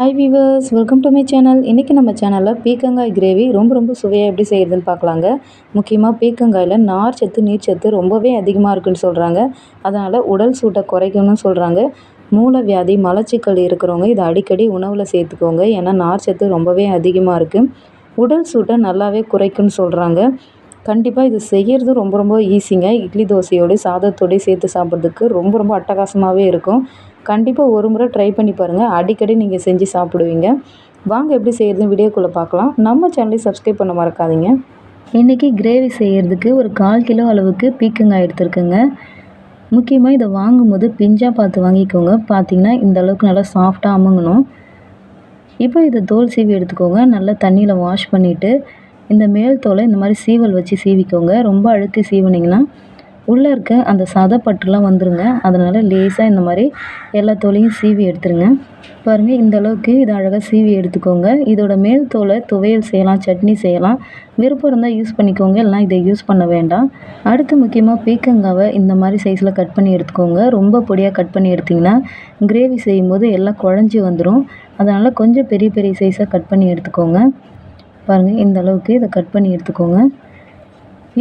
Hi viewers welcome to my channel இன்றைக்கி நம்ம சேனலில் பீக்கங்காய் கிரேவி ரொம்ப ரொம்ப சுவையாக எப்படி செய்கிறதுன்னு பார்க்கலாங்க. முக்கியமாக பீக்கங்காயில் நார் சத்து நீர் சத்து ரொம்பவே அதிகமாக இருக்குன்னு சொல்கிறாங்க அதனால் உடல் சூட்டை குறைக்கணும்னு சொல்கிறாங்க மூளை வியாதி மலச்சிக்கல் இருக்கிறவங்க இதை அடிக்கடி உணவில் சேர்த்துக்கோங்க. ஏன்னா நார் சத்து ரொம்பவே அதிகமாக இருக்குது உடல் சூட்டை நல்லாவே குறைக்கும்னு சொல்கிறாங்க கண்டிப்பாக இது செய்கிறது ரொம்ப ரொம்ப ஈஸிங்க இட்லி தோசையோடு சாதத்தோடய சேர்த்து சாப்பிட்றதுக்கு ரொம்ப ரொம்ப அட்டகாசமாகவே இருக்கும். கண்டிப்பாக ஒரு முறை ட்ரை பண்ணி பாருங்கள் அடிக்கடி நீங்கள் செஞ்சு சாப்பிடுவீங்க. வாங்க எப்படி செய்கிறதுன்னு வீடியோக்குள்ளே பார்க்கலாம். நம்ம சேனலையும் சப்ஸ்கிரைப் பண்ண மறக்காதீங்க. இன்றைக்கி கிரேவி செய்கிறதுக்கு ஒரு கால் கிலோ அளவுக்கு பீக்கங்காய் எடுத்துருக்குங்க. முக்கியமாக இதை வாங்கும்போது பிஞ்சாக பார்த்து வாங்கிக்கோங்க. பார்த்தீங்கன்னா இந்த அளவுக்கு நல்லா சாஃப்டாக அமுங்கணும். இப்போ இதை தோல் சீவி எடுத்துக்கோங்க. நல்லா தண்ணியில் வாஷ் பண்ணிவிட்டு இந்த மேல் தோலை இந்த மாதிரி சீவல் வச்சு சீவிக்கோங்க. ரொம்ப அழுத்தி சீவினிங்கன்னா உள்ளே இருக்க அந்த சதைப்பட்டுலாம் வந்துருங்க. அதனால் லேசாக இந்த மாதிரி எல்லா தோலையும் சீவி எடுத்துருங்க. பாருங்கள் இந்த அளவுக்கு இதை அழகாக சீவி எடுத்துக்கோங்க. இதோட மேல் தோலை துவையல் செய்யலாம் சட்னி செய்யலாம். விருப்பம் இருந்தால் யூஸ் பண்ணிக்கோங்க இல்லைனா இதை யூஸ் பண்ண வேண்டாம். அடுத்து முக்கியமாக பீக்கங்காவை இந்த மாதிரி சைஸில் கட் பண்ணி எடுத்துக்கோங்க. ரொம்ப பொடியாக கட் பண்ணி எடுத்திங்கன்னா கிரேவி செய்யும்போது எல்லாம் குழஞ்சி வந்துடும் அதனால் கொஞ்சம் பெரிய பெரிய சைஸாக கட் பண்ணி எடுத்துக்கோங்க. பாருங்கள் இந்த அளவுக்கு இதை கட் பண்ணி எடுத்துக்கோங்க.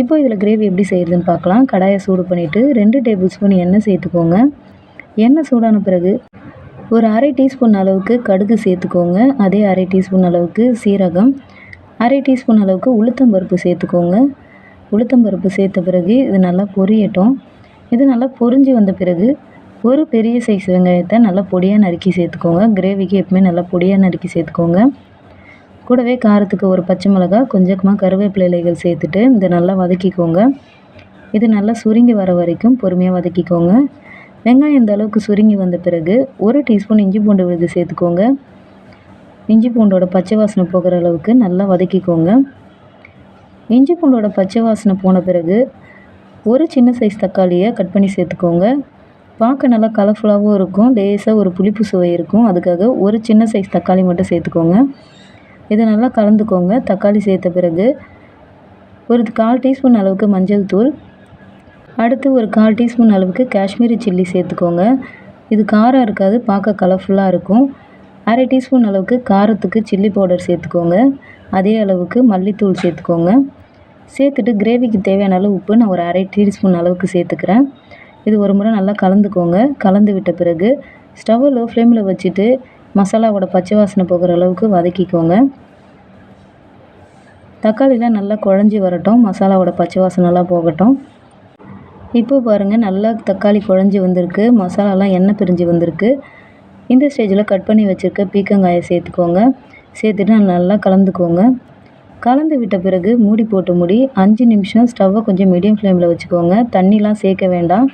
இப்போ இதில் கிரேவி எப்படி செய்கிறதுன்னு பார்க்கலாம். கடாயை சூடு பண்ணிவிட்டு ரெண்டு டேபிள் ஸ்பூன் எண்ணெய் சேர்த்துக்கோங்க. எண்ணெய் சூடான பிறகு ஒரு அரை டீஸ்பூன் அளவுக்கு கடுகு சேர்த்துக்கோங்க. அதே அரை டீஸ்பூன் அளவுக்கு சீரகம் அரை டீஸ்பூன் அளவுக்கு உளுத்தம்பருப்பு சேர்த்துக்கோங்க. உளுத்தம்பருப்பு சேர்த்த பிறகு இது நல்லா பொரியட்டும். இது நல்லா பொரிஞ்சு வந்த பிறகு ஒரு பெரிய சைஸ் வெங்காயத்தை நல்லா பொடியாக நறுக்கி சேர்த்துக்கோங்க. கிரேவிக்கு எப்பவுமே நல்லா பொடியாக நறுக்கி சேர்த்துக்கோங்க. கூடவே காரத்துக்கு ஒரு பச்சை மிளகா கொஞ்சமாக கருவேப்பிலை இலைகள் சேர்த்துட்டு இதை நல்லா வதக்கிக்கோங்க. இது நல்லா சுருங்கி வர வரைக்கும் பொறுமையாக வதக்கிக்கோங்க. வெங்காயம் இந்த அளவுக்கு சுருங்கி வந்த பிறகு ஒரு டீஸ்பூன் இஞ்சி பூண்டு விழுது சேர்த்துக்கோங்க. இஞ்சி பூண்டோட பச்சை வாசனை போகிற அளவுக்கு நல்லா வதக்கிக்கோங்க. இஞ்சி பூண்டோட பச்சை வாசனை போன பிறகு ஒரு சின்ன சைஸ் தக்காளியை கட் பண்ணி சேர்த்துக்கோங்க. பார்க்க நல்லா கலர்ஃபுல்லாகவும் இருக்கும். லேசாக ஒரு புளிப்பு சுவை இருக்கும். அதுக்காக ஒரு சின்ன சைஸ் தக்காளி மட்டும் சேர்த்துக்கோங்க. இதை நல்லா கலந்துக்கோங்க. தக்காளி சேர்த்த பிறகு ஒரு கால் டீஸ்பூன் அளவுக்கு மஞ்சள் தூள். அடுத்து ஒரு கால் டீஸ்பூன் அளவுக்கு காஷ்மீரி சில்லி சேர்த்துக்கோங்க. இது காரம் இருக்காது பார்க்க கலர்ஃபுல்லாக இருக்கும். அரை டீஸ்பூன் அளவுக்கு காரத்துக்கு சில்லி பவுடர் சேர்த்துக்கோங்க. அதே அளவுக்கு மல்லித்தூள் சேர்த்துக்கோங்க. சேர்த்துட்டு கிரேவிக்கு தேவையான அளவு உப்பு நான் ஒரு அரை டீஸ்பூன் அளவுக்கு சேர்த்துக்கிறேன். இது ஒரு முறை நல்லா கலந்துக்கோங்க. கலந்து விட்ட பிறகு ஸ்டவ்வை லோ ஃப்ளேமில் வச்சுட்டு மசாலாவோட பச்சை வாசனை போகிற அளவுக்கு வதக்கிக்கோங்க. தக்காளிலாம் நல்லா குழஞ்சி வரட்டும். மசாலாவோட பச்சை வாசனைலாம் போகட்டும். இப்போ பாருங்கள் நல்லா தக்காளி குழஞ்சி வந்திருக்கு. மசாலாலாம் எண்ணெய் பிரிஞ்சு வந்திருக்கு. இந்த ஸ்டேஜில் கட் பண்ணி வச்சுருக்க பீக்கங்காயை சேர்த்துக்கோங்க. சேர்த்துட்டு நல்லா கலந்துக்கோங்க. கலந்து விட்ட பிறகு மூடி போட்டு மூடி அஞ்சு நிமிஷம் ஸ்டவ்வை கொஞ்சம் மீடியம் ஃப்ளேமில் வச்சுக்கோங்க. தண்ணிலாம் சேர்க்க வேண்டாம்.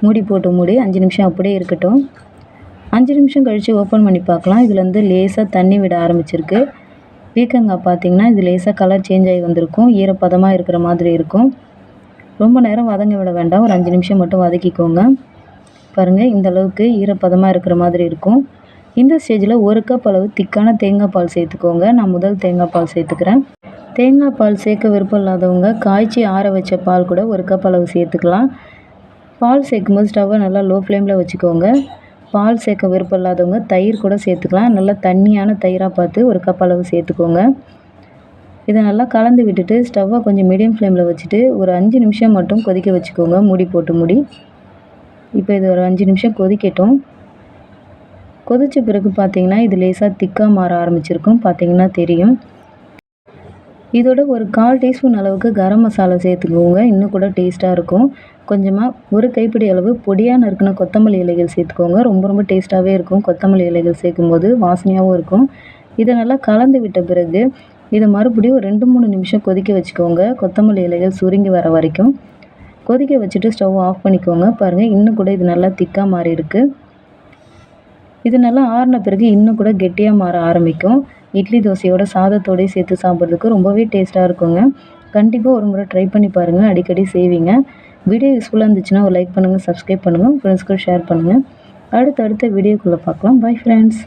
மூடி போட்டு மூடி அஞ்சு நிமிஷம் அப்படியே இருக்கட்டும். அஞ்சு நிமிஷம் கழித்து ஓப்பன் பண்ணி பார்க்கலாம். இதில் வந்து லேசாக தண்ணி விட ஆரம்பிச்சிருக்கு. பீக்கங்காய் பார்த்திங்கன்னா இது லேசாக கலர் சேஞ்ச் ஆகி வந்திருக்கும். ஈரப்பதமாக இருக்கிற மாதிரி இருக்கும். ரொம்ப நேரம் வதங்க விட வேண்டாம். ஒரு அஞ்சு நிமிஷம் மட்டும் வதக்கிக்கோங்க. பாருங்கள் இந்த அளவுக்கு ஈரப்பதமாக இருக்கிற மாதிரி இருக்கும். இந்த ஸ்டேஜில் ஒரு கப் அளவு திக்கான தேங்காய் பால் சேர்த்துக்கோங்க. நான் முதல் தேங்காய் பால் சேர்த்துக்கிறேன். தேங்காய் பால் சேர்க்க விருப்பம் இல்லாதவங்க காய்ச்சி ஆற வச்ச பால் கூட ஒரு கப் அளவு சேர்த்துக்கலாம். பால் சேர்க்கும்போது ஸ்டவ்வை நல்லா லோ ஃப்ளேமில் வச்சுக்கோங்க. பால் சேர்க்க விருப்பம் இல்லாதவங்க தயிர் கூட சேர்த்துக்கலாம். நல்லா தண்ணியான தயிராக பார்த்து ஒரு கப் அளவு சேர்த்துக்கோங்க. இதை நல்லா கலந்து விட்டுட்டு ஸ்டவ்வை கொஞ்சம் மீடியம் ஃப்ளேமில் வச்சுட்டு ஒரு அஞ்சு நிமிஷம் மட்டும் கொதிக்க வச்சுக்கோங்க. மூடி போட்டு மூடி. இப்போ இது ஒரு அஞ்சு நிமிஷம் கொதிக்கட்டும். கொதித்த பிறகு பார்த்தீங்கன்னா இது லேசாக திக்காக மாற ஆரம்பிச்சிருக்கும். பார்த்தீங்கன்னா தெரியும். இதோட ஒரு கால் டீஸ்பூன் அளவுக்கு கரம் மசாலா சேர்த்துக்கோங்க. இன்னும் கூட டேஸ்ட்டாக இருக்கும். கொஞ்சமாக ஒரு கைப்பிடி அளவு பொடியாக நறுக்கின கொத்தமல்லி இலைகள் சேர்த்துக்கோங்க. ரொம்ப ரொம்ப டேஸ்ட்டாகவே இருக்கும். கொத்தமல்லி இலைகள் சேர்க்கும்போது வாசனையாகவும் இருக்கும். இதை நல்லா கலந்து விட்ட பிறகு இதை மறுபடியும் ஒரு ரெண்டு மூணு நிமிஷம் கொதிக்க வச்சுக்கோங்க. கொத்தமல்லி இலைகள் சுருங்கி வர வரைக்கும். கொதிக்க வச்சுட்டு ஸ்டவ் ஆஃப் பண்ணிக்கோங்க. பாருங்கள் இன்னும் கூட இது நல்லா திக்காக மாறி இருக்குது இது நல்லா ஆறின பிறகு இன்னும் கூட கெட்டியாக மாற ஆரம்பிக்கும். இட்லி தோசையோட சாதத்தோடய சேர்த்து சாப்பிட்றதுக்கு ரொம்பவே டேஸ்ட்டாக இருக்குங்க. கண்டிப்பாக ஒரு முறை ட்ரை பண்ணி பாருங்கள் அடிக்கடி செய்வீங்க. வீடியோ யூஸ்ஃபுல்லாக இருந்துச்சுன்னா ஒரு லைக் பண்ணுங்கள் சப்ஸ்கிரைப் பண்ணுங்கள் ஃப்ரெண்ட்ஸ்க்கு ஷேர் பண்ணுங்கள் அடுத்த அடுத்த வீடியோக்குள்ளே பார்க்கலாம். Bye friends